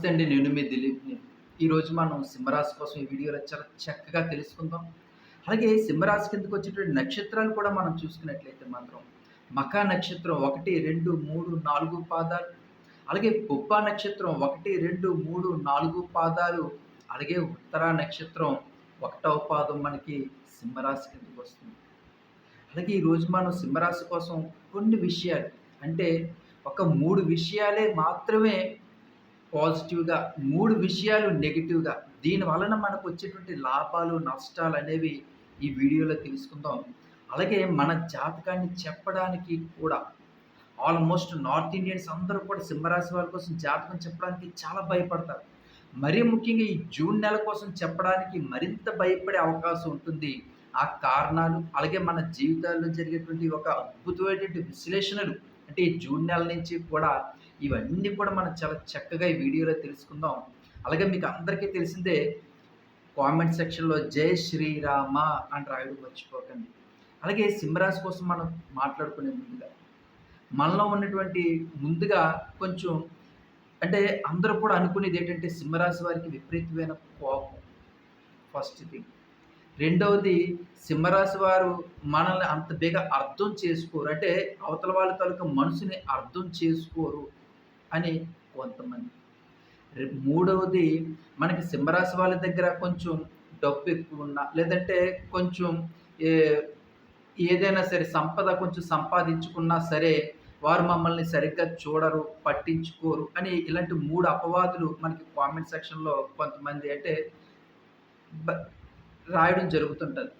నమస్తే అండి నేను మీ దిలీప్ని ఈరోజు మనం సింహరాశి కోసం ఈ వీడియోలో చాలా చక్కగా తెలుసుకుందాం. అలాగే సింహరాశి కిందకు వచ్చేటువంటి నక్షత్రాలు కూడా మనం చూసుకున్నట్లయితే మాత్రం మకా నక్షత్రం ఒకటి రెండు మూడు నాలుగు పాదాలు. అలాగే పుప్ప నక్షత్రం ఒకటి రెండు మూడు నాలుగు పాదాలు. అలాగే ఉత్తర నక్షత్రం ఒకటవ పాదం మనకి సింహరాశి కిందకు వస్తుంది? అలాగే ఈరోజు మనం సింహరాశి కోసం కొన్ని విషయాలు అంటే ఒక మూడు విషయాలే మాత్రమే పాజిటివ్గా మూడు విషయాలు నెగిటివ్గా దీని వలన మనకు వచ్చేటువంటి లాభాలు నష్టాలు అనేవి ఈ వీడియోలో తెలుసుకుందాం. అలాగే మన జాతకాన్ని చెప్పడానికి కూడా ఆల్మోస్ట్ నార్త్ ఇండియన్స్ అందరూ కూడా సింహరాశి వారి కోసం జాతకం చెప్పడానికి చాలా భయపడతారు. మరీ ముఖ్యంగా ఈ జూన్ నెల కోసం చెప్పడానికి మరింత భయపడే అవకాశం ఉంటుంది. ఆ కారణాలు అలాగే మన జీవితాల్లో జరిగేటువంటి ఒక అద్భుతమైనటువంటి విశ్లేషణలు అంటే ఈ జూన్ నెల నుంచి కూడా ఇవన్నీ కూడా మనం చాలా చక్కగా ఈ వీడియోలో తెలుసుకుందాం. అలాగే మీకు అందరికీ తెలిసిందే కామెంట్ సెక్షన్లో జై శ్రీరామ అని రాయడం మర్చిపోకండి. అలాగే సింహరాశి కోసం మనం మాట్లాడుకునే ముందుగా మనలో ఉన్నటువంటి ముందుగా కొంచెం అంటే అందరూ కూడా అనుకునేది ఏంటంటే సింహరాశి వారికి విపరీతమైన కోపం. ఫస్ట్ థింగ్ రెండవది సింహరాశి వారు మనల్ని అంత బేగా అర్థం చేసుకోరు. అంటే అవతల వాళ్ళ తాలూకా మనసుని అర్థం చేసుకోరు. అని కొంతమంది. మూడవది మనకి సింహరాశి వాళ్ళ దగ్గర కొంచెం డబ్బు ఎక్కువ ఉన్నా లేదంటే కొంచెం ఏ- ఏదైనా సరే సంపద కొంచెం సంపాదించుకున్నా సరే వారు మమ్మల్ని సరిగ్గా చూడరు పట్టించుకోరు అని ఇలాంటి మూడు అపవాదులు మనకి కామెంట్ సెక్షన్లో కొంతమంది అంటే బ- రాయడం జరుగుతుంటుంది.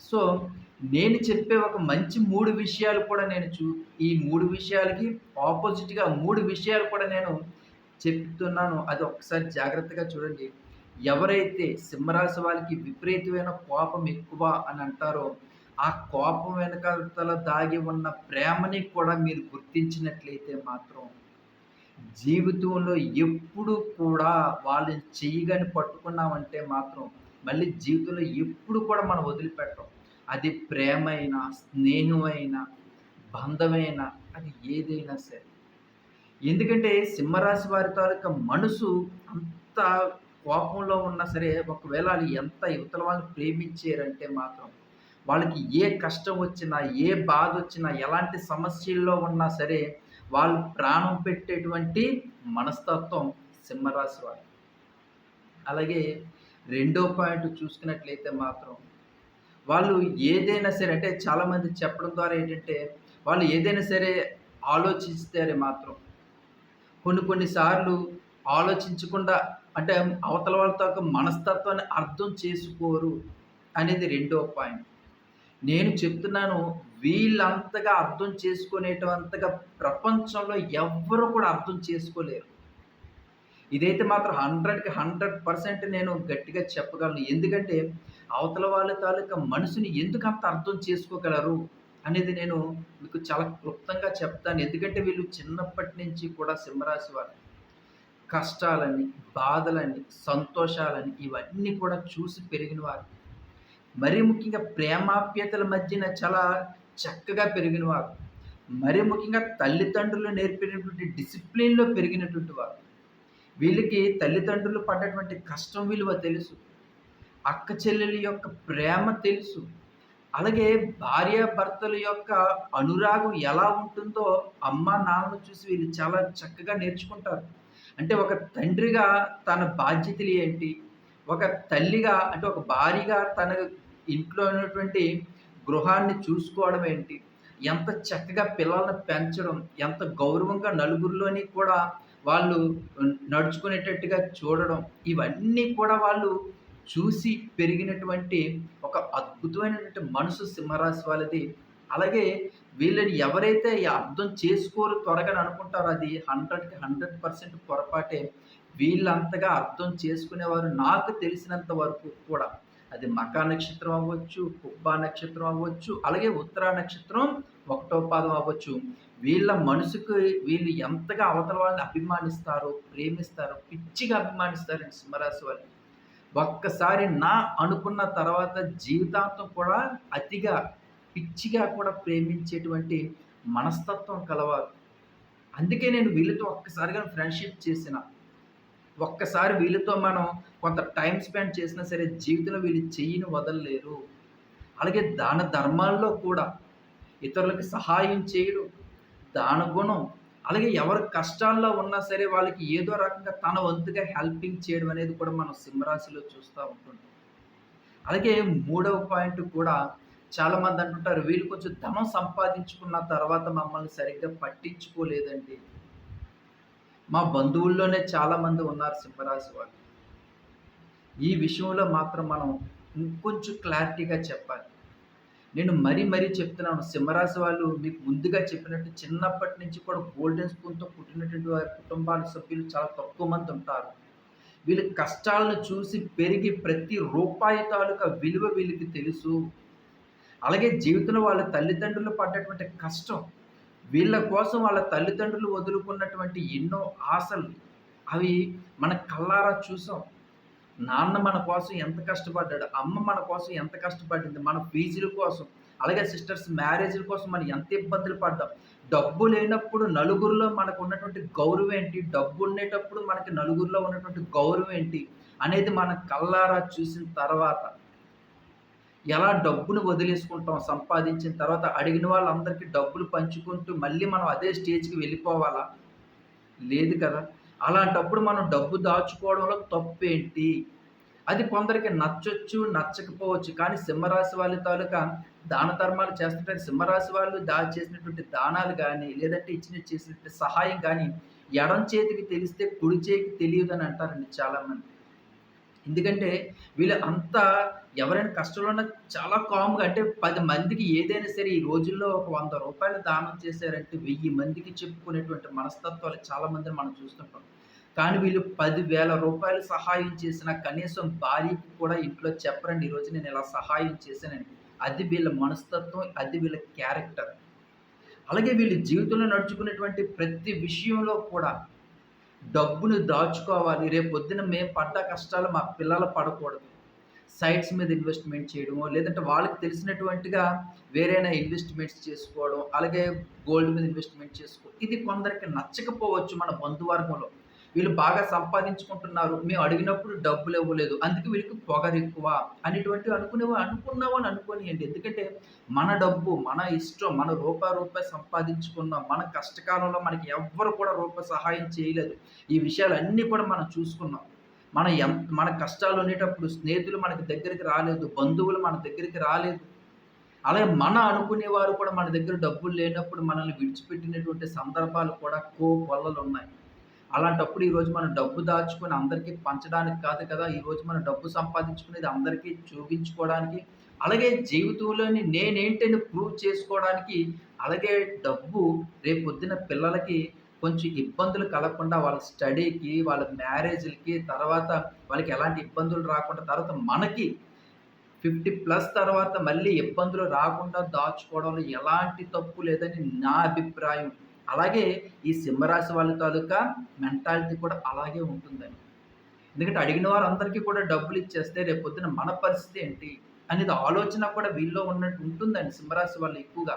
సో నేను చెప్పే ఒక మంచి మూడు విషయాలు కూడా నేను చూ ఈ మూడు విషయాలకి ఆపోజిట్గా మూడు విషయాలు కూడా నేను చెప్తున్నాను. అది ఒకసారి జాగ్రత్తగా చూడండి. ఎవరైతే సింహరాశి వాళ్ళకి విపరీతమైన కోపం ఎక్కువ అని అంటారో ఆ కోపం వెనకాల దాగి ఉన్న ప్రేమని కూడా మీరు గుర్తించినట్లయితే మాత్రం జీవితంలో ఎప్పుడు కూడా వాళ్ళని చెయ్యగాని పట్టుకున్నామంటే మాత్రం మళ్ళీ జీవితంలో ఎప్పుడు కూడా మనం వదిలిపెట్టం. అది ప్రేమైనా స్నేహమైనా బంధమైనా అది ఏదైనా సరే. ఎందుకంటే సింహరాశి వారి తాలూకా మనసు అంత కోపంలో ఉన్నా సరే ఒకవేళ వాళ్ళు ఎంత యువతల వాళ్ళని ప్రేమించారంటే మాత్రం వాళ్ళకి ఏ కష్టం వచ్చినా ఏ బాధ వచ్చినా ఎలాంటి సమస్యల్లో ఉన్నా సరే వాళ్ళు ప్రాణం పెట్టేటువంటి మనస్తత్వం సింహరాశి వారు అలాగే రెండో పాయింట్ చూసుకున్నట్లయితే మాత్రం వాళ్ళు ఏదైనా సరే అంటే చాలామంది చెప్పడం ద్వారా ఏంటంటే వాళ్ళు ఏదైనా సరే ఆలోచిస్తారే మాత్రం కొన్ని కొన్నిసార్లు ఆలోచించకుండా అంటే అవతల వాళ్ళతో ఒక మనస్తత్వాన్ని అర్థం చేసుకోరు అనేది రెండో పాయింట్. నేను చెప్తున్నాను వీళ్ళంతగా అర్థం చేసుకునేటంతగా ప్రపంచంలో ఎవ్వరూ కూడా అర్థం చేసుకోలేరు. ఇదైతే మాత్రం హండ్రెడ్కి హండ్రెడ్ పర్సెంట్ నేను గట్టిగా చెప్పగలను. ఎందుకంటే అవతల వాళ్ళ తాలూకా మనసుని ఎందుకు అంత అర్థం చేసుకోగలరు అనేది నేను మీకు చాలా క్లుప్తంగా చెప్తాను. ఎందుకంటే వీళ్ళు చిన్నప్పటి నుంచి కూడా సింహరాశి వారు కష్టాలని బాధలని సంతోషాలని ఇవన్నీ కూడా చూసి పెరిగిన వారు. మరీ ముఖ్యంగా ప్రేమాప్యతల మధ్యన చాలా చక్కగా పెరిగిన వారు. మరీ ముఖ్యంగా తల్లిదండ్రులు నేర్పినటువంటి డిసిప్లిన్లో పెరిగినటువంటి వారు. వీళ్ళకి తల్లిదండ్రులు పడ్డటువంటి కష్టం విలువ తెలుసు. అక్క చెల్లెల యొక్క ప్రేమ తెలుసు. అలాగే భార్య భర్తల యొక్క అనురాగం ఎలా ఉంటుందో అమ్మ నాన్న చూసి వీళ్ళు చాలా చక్కగా నేర్చుకుంటారు. అంటే ఒక తండ్రిగా తన బాధ్యతలు ఏంటి? ఒక తల్లిగా అంటే ఒక భార్యగా తన ఇంట్లో ఉన్నటువంటి గృహాన్ని చూసుకోవడం ఏంటి? ఎంత చక్కగా పిల్లల్ని పెంచడం ఎంత గౌరవంగా నలుగురిలోని కూడా వాళ్ళు నడుచుకునేటట్టుగా చూడడం ఇవన్నీ కూడా వాళ్ళు చూసి పెరిగినటువంటి ఒక అద్భుతమైనటువంటి మనసు సింహరాశి వాళ్ళది. అలాగే వీళ్ళని ఎవరైతే అర్థం చేసుకోరు త్వరగా అనుకుంటారో అది హండ్రెడ్కి హండ్రెడ్ పర్సెంట్ పొరపాటే. వీళ్ళంతగా అర్థం చేసుకునేవారు నాకు తెలిసినంత వరకు కూడా అది మకా నక్షత్రం అవ్వచ్చు కుబ్బా నక్షత్రం అవ్వచ్చు అలాగే ఉత్తరా నక్షత్రం ఒకటో పాదం అవ్వచ్చు. వీళ్ళ మనసుకు వీళ్ళు ఎంతగా అవతల వాళ్ళని అభిమానిస్తారో ప్రేమిస్తారో పిచ్చిగా అభిమానిస్తారండి సింహరాశి వాళ్ళు ఒక్కసారి నా అనుకున్న తర్వాత జీవితాంతం కూడా అతిగా పిచ్చిగా కూడా ప్రేమించేటువంటి మనస్తత్వం కలవారు. అందుకే నేను వీళ్ళతో ఒక్కసారిగా ఫ్రెండ్షిప్ చేసిన. ఒక్కసారి వీళ్ళతో మనం కొంత టైం స్పెండ్ చేసినా సరే జీవితంలో వీళ్ళు చెయ్యిని వదలలేరు. అలాగే దాన ధర్మాల్లో కూడా ఇతరులకు సహాయం చేయడం దాన గుణం. అలాగే ఎవరు కష్టాల్లో ఉన్నా సరే వాళ్ళకి ఏదో రకంగా తన వంతుగా హెల్పింగ్ చేయడం అనేది కూడా మనం సింహరాశిలో చూస్తూ ఉంటుంటాం. అలాగే మూడవ పాయింట్ కూడా చాలామంది అంటుంటారు వీళ్ళు కొంచెం ధనం సంపాదించుకున్న తర్వాత మమ్మల్ని సరిగ్గా పట్టించుకోలేదండి. మా బంధువుల్లోనే చాలామంది ఉన్నారు సింహరాశి వాళ్ళు. ఈ విషయంలో మాత్రం మనం ఇంకొంచెం క్లారిటీగా చెప్పాలి. నేను మరీ మరీ చెప్తున్నాను సింహరాశి వాళ్ళు మీకు ముందుగా చెప్పినట్టు చిన్నప్పటి నుంచి కూడా గోల్డెన్ స్పూన్తో పుట్టినటువంటి వారి కుటుంబాల సభ్యులు చాలా తక్కువ మంది ఉంటారు. వీళ్ళ కష్టాలను చూసి పెరిగి ప్రతి రూపాయి తాలూకా విలువ వీళ్ళకి తెలుసు. అలాగే జీవితంలో వాళ్ళ తల్లిదండ్రులు పడ్డటువంటి కష్టం వీళ్ళ కోసం వాళ్ళ తల్లిదండ్రులు వదులుకున్నటువంటి ఎన్నో ఆశలు అవి మన కళ్ళారా చూసాం. నాన్న మన కోసం ఎంత కష్టపడ్డాడు అమ్మ మన కోసం ఎంత కష్టపడింది మన ఫీజుల కోసం అలాగే సిస్టర్స్ మ్యారేజ్ల కోసం మనం ఎంత ఇబ్బందులు పడ్డాం. డబ్బు లేనప్పుడు నలుగురిలో మనకు ఉన్నటువంటి గౌరవం ఏంటి? డబ్బు ఉండేటప్పుడు మనకి నలుగురిలో ఉన్నటువంటి గౌరవం ఏంటి? అనేది మనం కళ్ళారా చూసిన తర్వాత ఎలా డబ్బును వదిలేసుకుంటాం సంపాదించిన తర్వాత అడిగిన వాళ్ళందరికీ డబ్బులు పంచుకుంటూ మళ్ళీ మనం అదే స్టేజ్కి వెళ్ళిపోవాలా? లేదు కదా. అలాంటప్పుడు మనం డబ్బు దాచుకోవడంలో తప్పేంటి? అది కొందరికి నచ్చొచ్చు నచ్చకపోవచ్చు. కానీ సింహరాశి వాళ్ళ తాలూకా దాన ధర్మాలు చేస్తుంటే సింహరాశి వాళ్ళు దా చేసినటువంటి దానాలు కానీ లేదంటే ఇచ్చిన చేసినటువంటి సహాయం కానీ ఎడం చేతికి తెలిస్తే కుడి చేతికి తెలియదు అని అంటారండి చాలామంది. ఎందుకంటే వీళ్ళు అంతా ఎవరైనా కష్టంలో ఉన్న చాలా కామ్గా అంటే పది మందికి ఏదైనా సరే ఈ రోజుల్లో ఒక వంద రూపాయలు దానం చేశారంటే వెయ్యి మందికి చెప్పుకునేటువంటి మనస్తత్వాలు చాలా మందిని మనం చూస్తుంటాం. కానీ వీళ్ళు పదివేల రూపాయలు సహాయం చేసిన కనీసం భార్యకి కూడా ఇంట్లో చెప్పరండి ఈరోజు నేను ఇలా సహాయం చేశానని. అది వీళ్ళ మనస్తత్వం అది వీళ్ళ క్యారెక్టర్ అలాగే వీళ్ళు జీవితంలో నడుచుకునేటువంటి ప్రతి విషయంలో కూడా డబ్బును దాచుకోవాలి. రేపు పొద్దున మేము పడ్డ కష్టాలు మా పిల్లలు పడకూడదు. సైట్స్ మీద ఇన్వెస్ట్మెంట్ చేయడమో లేదంటే వాళ్ళకి తెలిసినటువంటిగా వేరేనా ఇన్వెస్ట్మెంట్స్ చేసుకోవడం అలాగే గోల్డ్ మీద ఇన్వెస్ట్మెంట్ చేసుకో ఇది కొందరికి నచ్చకపోవచ్చు మన బంధువర్గంలో. వీళ్ళు బాగా సంపాదించుకుంటున్నారు. మేము అడిగినప్పుడు డబ్బులు ఇవ్వలేదు. అందుకే వీళ్ళకి పొగరు ఎక్కువ అనేటువంటి అనుకునేవా అనుకున్నావు అని అనుకోనియండి. ఎందుకంటే మన డబ్బు మన ఇష్టం మన రూపాయి రూపాయి సంపాదించుకున్నాం మన కష్టకాలంలో మనకి ఎవ్వరు కూడా రూపాయి సహాయం చేయలేదు. ఈ విషయాలన్నీ కూడా మనం చూసుకున్నాం. మన ఎం మన కష్టాలు ఉండేటప్పుడు స్నేహితులు మనకి దగ్గరికి రాలేదు. బంధువులు మన దగ్గరికి రాలేదు. అలాగే మన అనుకునేవారు కూడా మన దగ్గర డబ్బులు లేనప్పుడు మనల్ని విడిచిపెట్టినటువంటి సందర్భాలు కూడా కో కొల్లలు ఉన్నాయి. అలాంటప్పుడు ఈరోజు మనం డబ్బు దాచుకొని అందరికీ పంచడానికి కాదు కదా ఈరోజు మనం డబ్బు సంపాదించుకునేది అందరికీ చూపించుకోవడానికి అలాగే జీవితంలోని నేనేంటని ప్రూవ్ చేసుకోవడానికి అలాగే డబ్బు రేపు పిల్లలకి కొంచెం ఇబ్బందులు కలగకుండా వాళ్ళ స్టడీకి వాళ్ళ మ్యారేజ్లకి తర్వాత వాళ్ళకి ఎలాంటి ఇబ్బందులు రాకుండా తర్వాత మనకి ఫిఫ్టీ ప్లస్ తర్వాత మళ్ళీ ఇబ్బందులు రాకుండా దాచుకోవడంలో ఎలాంటి తప్పు లేదని నా అభిప్రాయం. అలాగే ఈ సింహరాశి వాళ్ళ తాలూకా మెంటాలిటీ కూడా అలాగే ఉంటుందని ఎందుకంటే అడిగిన వారందరికీ కూడా డబ్బులు ఇచ్చేస్తే రేపు పొద్దున మన పరిస్థితి ఏంటి అనేది ఆలోచన కూడా వీళ్ళలో ఉన్నట్టు ఉంటుందండి సింహరాశి వాళ్ళు ఎక్కువగా.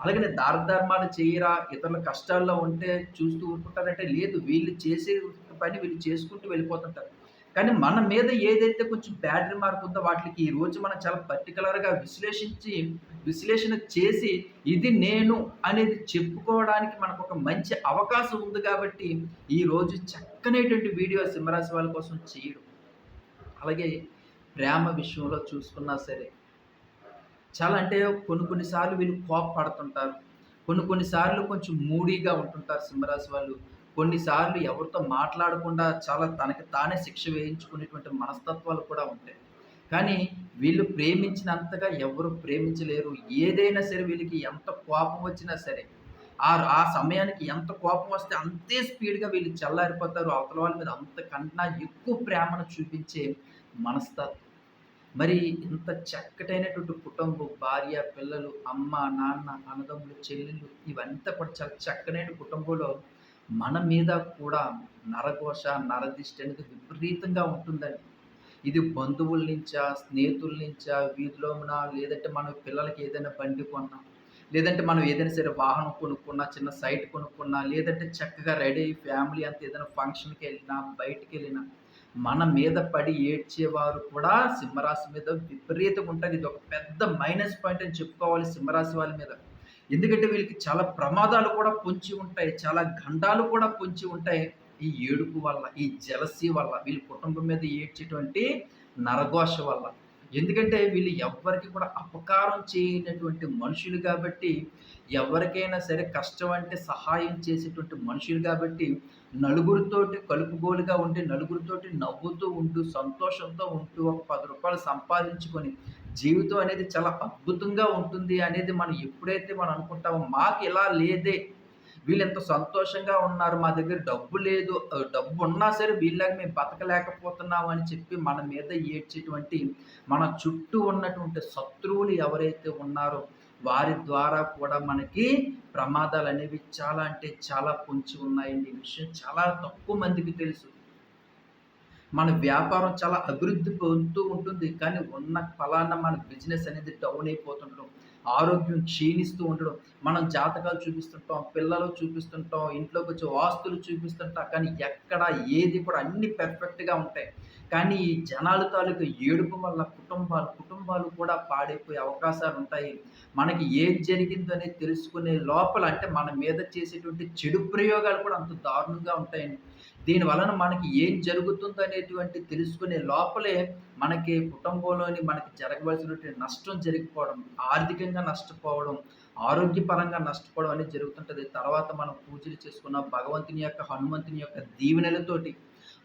అలాగే దారధర్మాలు చేయరా ఇతరుల కష్టాల్లో ఉంటే చూస్తూ ఉంటుంటారంటే లేదు వీళ్ళు చేసే పని వీళ్ళు చేసుకుంటూ వెళ్ళిపోతుంటారు. కానీ మన మీద ఏదైతే కొంచెం బ్యాడ్ రిమార్క్ ఉందో వాటికి ఈ రోజు మనం చాలా పర్టికులర్గా విశ్లేషించి విశ్లేషణ చేసి ఇది నేను అనేది చెప్పుకోవడానికి మనకు ఒక మంచి అవకాశం ఉంది కాబట్టి ఈరోజు చక్కనేటువంటి వీడియో సింహరాశి వాళ్ళ కోసం చేయడం. అలాగే ప్రేమ విషయంలో చూసుకున్నా సరే చాలా అంటే కొన్ని కొన్నిసార్లు వీళ్ళు కోపపడుతుంటారు. కొన్ని కొన్నిసార్లు కొంచెం మూడీగా ఉంటుంటారు సింహరాశి వాళ్ళు. కొన్నిసార్లు ఎవరితో మాట్లాడకుండా చాలా తనకి తానే శిక్ష వేయించుకునేటువంటి మనస్తత్వాలు కూడా ఉంటాయి. కానీ వీళ్ళు ప్రేమించినంతగా ఎవరు ప్రేమించలేరు. ఏదైనా సరే వీళ్ళకి ఎంత కోపం వచ్చినా సరే ఆ ఆ సమయానికి ఎంత కోపం వస్తే అంతే స్పీడ్గా వీళ్ళు చల్లారిపోతారు. అవతల వాళ్ళ మీద అంతకన్నా ఎక్కువ ప్రేమను చూపించే మనస్తత్వం. మరి ఇంత చక్కటైనటువంటి కుటుంబం భార్య పిల్లలు అమ్మ నాన్న అన్నదమ్ములు చెల్లెళ్ళు ఇవంతా కూడా చాలా చక్కనైన కుటుంబంలో మన మీద కూడా నరఘోష నరదిష్టి అనేది విపరీతంగా ఉంటుందండి ఇది బంధువుల నుంచా స్నేహితుల నుంచా వీధిలోనా లేదంటే మన పిల్లలకి ఏదైనా బండి కొన్నా లేదంటే మనం ఏదైనా సరే వాహనం కొనుక్కున్నా, చిన్న సైట్ కొనుక్కున్నా, లేదంటే చక్కగా రెడీ అయ్యి ఫ్యామిలీ అంతా ఏదైనా ఫంక్షన్కి వెళ్ళినా బయటికి వెళ్ళినా మన మీద పడి ఏడ్చేవారు కూడా సింహరాశి మీద విపరీతంగా ఇది ఒక పెద్ద మైనస్ పాయింట్ అని చెప్పుకోవాలి సింహరాశి వాళ్ళ మీద. ఎందుకంటే వీళ్ళకి చాలా ప్రమాదాలు కూడా పొంచి ఉంటాయి. చాలా గండాలు కూడా పొంచి ఉంటాయి. ఈ ఏడుపు వల్ల, ఈ జలసీ వల్ల, వీళ్ళ కుటుంబం మీద ఏడ్చేటువంటి నరఘోష వల్ల. ఎందుకంటే వీళ్ళు ఎవ్వరికి కూడా అపకారం చేయనటువంటి మనుషులు కాబట్టి, ఎవరికైనా సరే కష్టం అంటే సహాయం చేసేటువంటి మనుషులు కాబట్టి, నలుగురితోటి కలుపుగోలుగా ఉండి, నలుగురితోటి నవ్వుతూ ఉంటూ, సంతోషంతో ఉంటూ, ఒక పది రూపాయలు సంపాదించుకొని, జీవితం అనేది చాలా అద్భుతంగా ఉంటుంది అనేది మనం ఎప్పుడైతే మనం అనుకుంటామో, మాకు ఇలా లేదే, వీళ్ళు ఎంత సంతోషంగా ఉన్నారు, మా దగ్గర డబ్బు లేదు, డబ్బు ఉన్నా సరే వీళ్ళకి మేము బతకలేకపోతున్నాం అని చెప్పి మన మీద ఏడ్చేటువంటి, మన చుట్టూ ఉన్నటువంటి శత్రువులు ఎవరైతే ఉన్నారో, వారి ద్వారా కూడా మనకి ప్రమాదాలు అనేవి చాలా అంటే చాలా పొంచి ఉన్నాయండి. ఈ విషయం చాలా తక్కువ మందికి తెలుసు. మన వ్యాపారం చాలా అభివృద్ధి పొందుతూ ఉంటుంది. కానీ ఉన్న ఫలాన్న మన బిజినెస్ అనేది డౌన్ అయిపోతుండడం, ఆరోగ్యం క్షీణిస్తూ ఉండడం, మనం జాతకాలు చూపిస్తుంటాం, పిల్లలు చూపిస్తుంటాం, ఇంట్లోకి వచ్చే వాస్తులు చూపిస్తుంటాం. కానీ ఎక్కడ ఏది కూడా అన్ని పెర్ఫెక్ట్‌గా ఉంటాయి. కానీ ఈ జనాలు తాలూకు ఏడుపు వల్ల కుటుంబాలు, కుటుంబాలు కూడా పాడైపోయే అవకాశాలు ఉంటాయి మనకి ఏది జరిగిందో అనేది తెలుసుకునే లోపల అంటే మన మీద చేసేటువంటి చెడు ప్రయోగాలు కూడా అంత దారుణంగా ఉంటాయండి. దీని వలన మనకి ఏం జరుగుతుందో అనేటువంటి తెలుసుకునే లోపలే మనకి కుటుంబంలోని మనకి జరగవలసినటువంటి నష్టం జరిగిపోవడం, ఆర్థికంగా నష్టపోవడం, ఆరోగ్యపరంగా నష్టపోవడం అనేది జరుగుతుంటుంది తర్వాత మనం పూజలు చేసుకున్న భగవంతుని యొక్క, హనుమంతుని యొక్క దీవెనలతోటి,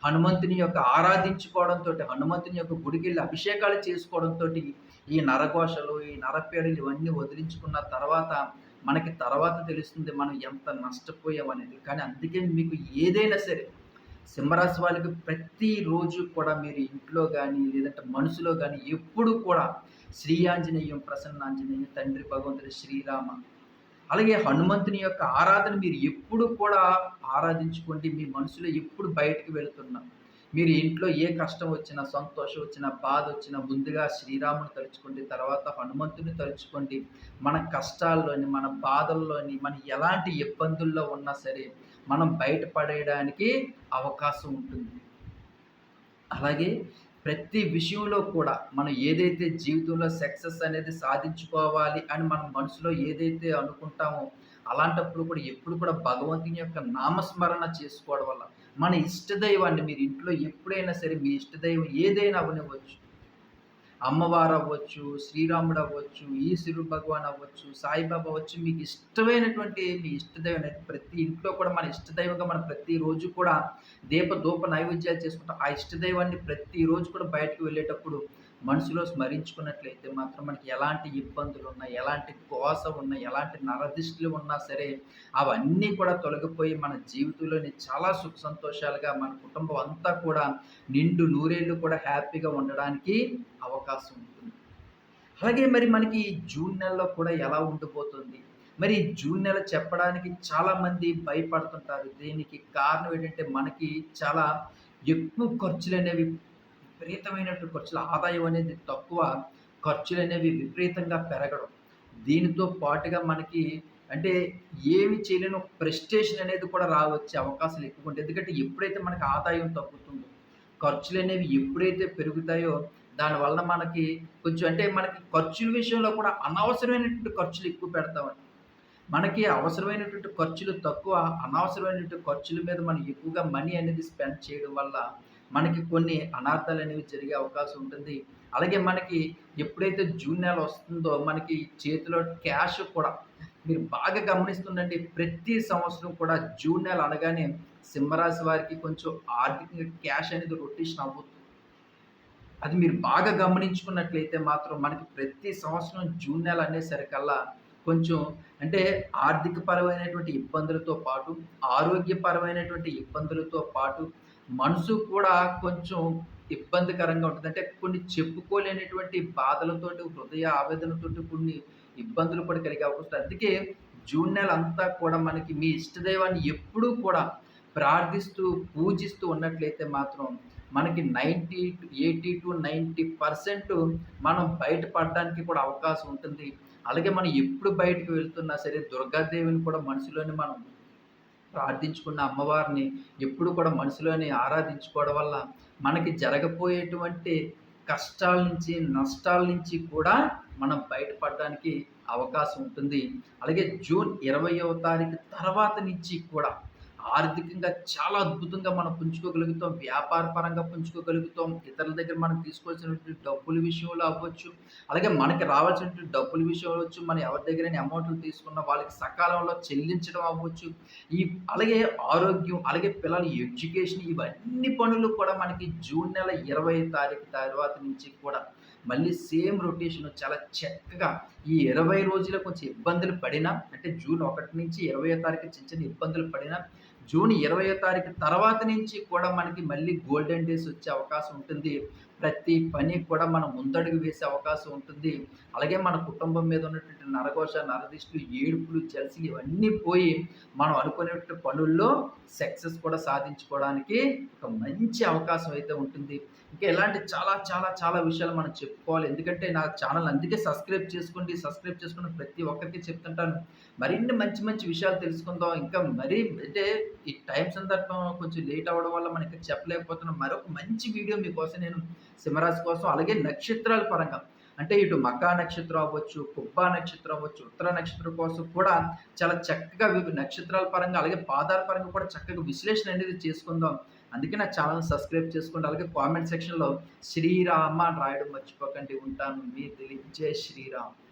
హనుమంతుని యొక్క ఆరాధించుకోవడంతోటి, హనుమంతుని యొక్క గుడికెళ్ళి అభిషేకాలు చేసుకోవడంతోటి, ఈ నరఘోషలు, ఈ నరపేడలు ఇవన్నీ వదిలించుకున్న తర్వాత మనకి తర్వాత తెలుస్తుంది మనం ఎంత నష్టపోయామనేది. కానీ అందుకే మీకు ఏదైనా సరే సింహరాశి వాళ్ళకి ప్రతిరోజు కూడా మీరు ఇంట్లో కానీ లేదంటే మనసులో కానీ ఎప్పుడు కూడా శ్రీ ఆంజనేయం, ప్రసన్నాంజనేయం, తండ్రి భగవంతుడు శ్రీరామ, అలాగే హనుమంతుని యొక్క ఆరాధన మీరు ఎప్పుడు కూడా ఆరాధించుకోండి. మీ మనసులో ఎప్పుడు బయటికి వెళుతున్నా, మీరు ఇంట్లో ఏ కష్టం వచ్చినా, సంతోషం వచ్చినా, బాధ వచ్చినా ముందుగా శ్రీరాముని తలుచుకోండి. తర్వాత హనుమంతుని తలుచుకోండి. మన కష్టాల్లోని, మన బాధల్లోని, మనం ఎలాంటి ఇబ్బందుల్లో ఉన్నా సరే మనం బయటపడేయడానికి అవకాశం ఉంటుంది. అలాగే ప్రతి విషయంలో కూడా మనం ఏదైతే జీవితంలో సక్సెస్ అనేది సాధించుకోవాలి అని మనం మనసులో ఏదైతే అనుకుంటామో, అలాంటప్పుడు కూడా ఎప్పుడు కూడా భగవంతుని యొక్క నామస్మరణ చేసుకోవడం వల్ల, మన ఇష్టదైవాన్ని మీరు ఇంట్లో ఎప్పుడైనా సరే మీ ఇష్టదైవం ఏదైనా అవ్వనివ్వచ్చు. అమ్మవారు అవ్వచ్చు, శ్రీరాముడు అవ్వచ్చు, ఈశ్వరుడు భగవాన్ అవ్వచ్చు, సాయిబాబా అవ్వచ్చు. మీకు ఇష్టమైనటువంటి మీ ఇష్టదైవం ప్రతి ఇంట్లో కూడా మన ఇష్టదైవంగా మనం ప్రతిరోజు కూడా దీప, దూప నైవేద్యాలు చేసుకుంటాం. ఆ ఇష్టదైవాన్ని ప్రతిరోజు కూడా బయటకు వెళ్ళేటప్పుడు మనసులో స్మరించుకున్నట్లయితే మాత్రం మనకి ఎలాంటి ఇబ్బందులు ఉన్నా ఎలాంటి కోస ఉన్నా, ఎలాంటి నరదిష్టులు ఉన్నా సరే అవన్నీ కూడా తొలగిపోయి మన జీవితంలోని చాలా సుఖ సంతోషాలుగా మన కుటుంబం అంతా కూడా నిండు నూరేళ్ళు కూడా హ్యాపీగా ఉండడానికి అవకాశం ఉంటుంది. అలాగే మరి మనకి జూన్ నెలలో కూడా ఎలా ఉండిపోతుంది మరి జూన్ నెల చెప్పడానికి చాలామంది భయపడుతుంటారు. దీనికి కారణం ఏంటంటే మనకి చాలా ఎక్కువ ఖర్చులు అనేవి విపరీతమైనటువంటి ఖర్చుల ఆదాయం అనేది తక్కువ, ఖర్చులు అనేవి విపరీతంగా పెరగడం. దీనితో పాటుగా మనకి అంటే ఏమి చేయలేని ఒక ప్రెస్టేషన్ అనేది కూడా రావచ్చే అవకాశాలు ఎక్కువ ఉంటాయి. ఎందుకంటే ఎప్పుడైతే మనకి ఆదాయం తగ్గుతుందో, ఖర్చులనేవి ఎప్పుడైతే పెరుగుతాయో దానివల్ల మనకి కొంచెం అంటే మనకి ఖర్చుల విషయంలో కూడా అనవసరమైనటువంటి ఖర్చులు ఎక్కువ పెడతామండి. మనకి అవసరమైనటువంటి ఖర్చులు తక్కువ, అనవసరమైనటువంటి ఖర్చుల మీద మనం ఎక్కువగా మనీ అనేది స్పెండ్ చేయడం వల్ల మనకి కొన్ని అనార్థాలు అనేవి జరిగే అవకాశం ఉంటుంది. అలాగే మనకి ఎప్పుడైతే జూన్ నెల వస్తుందో మనకి చేతిలో క్యాష్ కూడా మీరు బాగా గమనిస్తుండండి. ప్రతి సంవత్సరం కూడా జూన్ నెల అనగానే సింహరాశి వారికి కొంచెం ఆర్థికంగా క్యాష్ అనేది రొటేషన్ అవ్వుద్ది. అది మీరు బాగా గమనించుకున్నట్లయితే మాత్రం మనకి ప్రతి సంవత్సరం జూన్ నెల అనేసరికల్లా కొంచెం అంటే ఆర్థికపరమైనటువంటి ఇబ్బందులతో పాటు, ఆరోగ్యపరమైనటువంటి ఇబ్బందులతో పాటు, మనసు కూడా కొంచెం ఇబ్బందికరంగా ఉంటుంది. అంటే కొన్ని చెప్పుకోలేనటువంటి బాధలతోటి, హృదయ ఆవేదనతోటి కొన్ని ఇబ్బందులు కూడా కలిగే అవకాశం అందుకే జూన్ నెల అంతా కూడా మనకి మీ ఇష్టదైవాన్ని ఎప్పుడూ కూడా ప్రార్థిస్తూ, పూజిస్తూ ఉన్నట్లయితే మాత్రం మనకి ninety eighty to ninety percent మనం బయటపడడానికి కూడా అవకాశం ఉంటుంది. అలాగే మనం ఎప్పుడు బయటకు వెళ్తున్నా సరే దుర్గాదేవిని కూడా మనసులోనే మనం ప్రార్థించుకున్న అమ్మవారిని ఎప్పుడు కూడా మనసులోని ఆరాధించుకోవడం వల్ల మనకి జరగబోయేటువంటి కష్టాల నుంచి నష్టాల నుంచి కూడా మనం బయటపడడానికి అవకాశం ఉంటుంది. అలాగే జూన్ ఇరవయవ తారీఖు తర్వాత నుంచి కూడా ఆర్థికంగా చాలా అద్భుతంగా మనం పుంజుకోగలుగుతాం. వ్యాపార పరంగా పుంజుకోగలుగుతాం. ఇతరుల దగ్గర మనం తీసుకోవాల్సినటువంటి డబ్బుల విషయంలో అవ్వచ్చు. అలాగే మనకి రావాల్సినటువంటి డబ్బుల విషయంలో అవ్వచ్చు. మనం ఎవరి దగ్గరైనా అమౌంట్లు తీసుకున్న వాళ్ళకి సకాలంలో చెల్లించడం అవ్వచ్చు. ఈ అలాగే ఆరోగ్యం అలాగే పిల్లల ఎడ్యుకేషన్ ఇవన్నీ పనులు కూడా మనకి జూన్ నెల ఇరవై తారీఖు తర్వాత నుంచి కూడా మళ్ళీ సేమ్ రొటేషన్ చాలా చక్కగా ఈ ఇరవై రోజుల కొంచెం ఇబ్బందులు పడినా అంటే జూన్ ఒకటి నుంచి ఇరవై తారీఖు చిన్న చిన్న ఇబ్బందులు పడినా జూన్ ఇరవై తారీఖు తర్వాత నుంచి కూడా మనకి మళ్ళీ గోల్డెన్ డేస్ వచ్చే అవకాశం ఉంటుంది. ప్రతి పని కూడా మనం ముందడుగు వేసే అవకాశం ఉంటుంది. అలాగే మన కుటుంబం మీద ఉన్నటువంటి నరఘోష నరదిష్టులు ఏడుపులు జలసి ఇవన్నీ పోయి మనం అనుకునేటువంటి పనుల్లో సక్సెస్ కూడా సాధించుకోవడానికి ఒక మంచి అవకాశం అయితే ఉంటుంది. ఇంకా ఇలాంటి చాలా చాలా చాలా విషయాలు మనం చెప్పుకోవాలి. ఎందుకంటే నా ఛానల్ అందుకే సబ్స్క్రైబ్ చేసుకోండి. సబ్స్క్రైబ్ చేసుకుని ప్రతి ఒక్కరికి చెప్తుంటాను. మరిన్ని మంచి మంచి విషయాలు తెలుసుకుందాం. ఇంకా మరీ అంటే ఈ టైం సందర్భం కొంచెం లేట్ అవ్వడం వల్ల మనకి చెప్పలేకపోతున్నాం. మరొక మంచి వీడియో మీకోసం నేను సింహరాశి కోసం అలాగే నక్షత్రాల పరంగా. అంటే ఇటు మకా నక్షత్రం అవ్వచ్చు కుబ్బా నక్షత్రం అవ్వచ్చు ఉత్తర నక్షత్రం కోసం కూడా చాలా చక్కగా నక్షత్రాల పరంగా అలాగే పాదాల పరంగా కూడా చక్కగా విశ్లేషణ అనేది చేసుకుందాం. అందుకే నా ఛానల్ సబ్స్క్రైబ్ చేసుకోండి అలాగే కామెంట్ సెక్షన్లో శ్రీరామ అని రాయడం మర్చిపోకండి. ఉంటాను. మీ దిలీప్. జై శ్రీరామ్.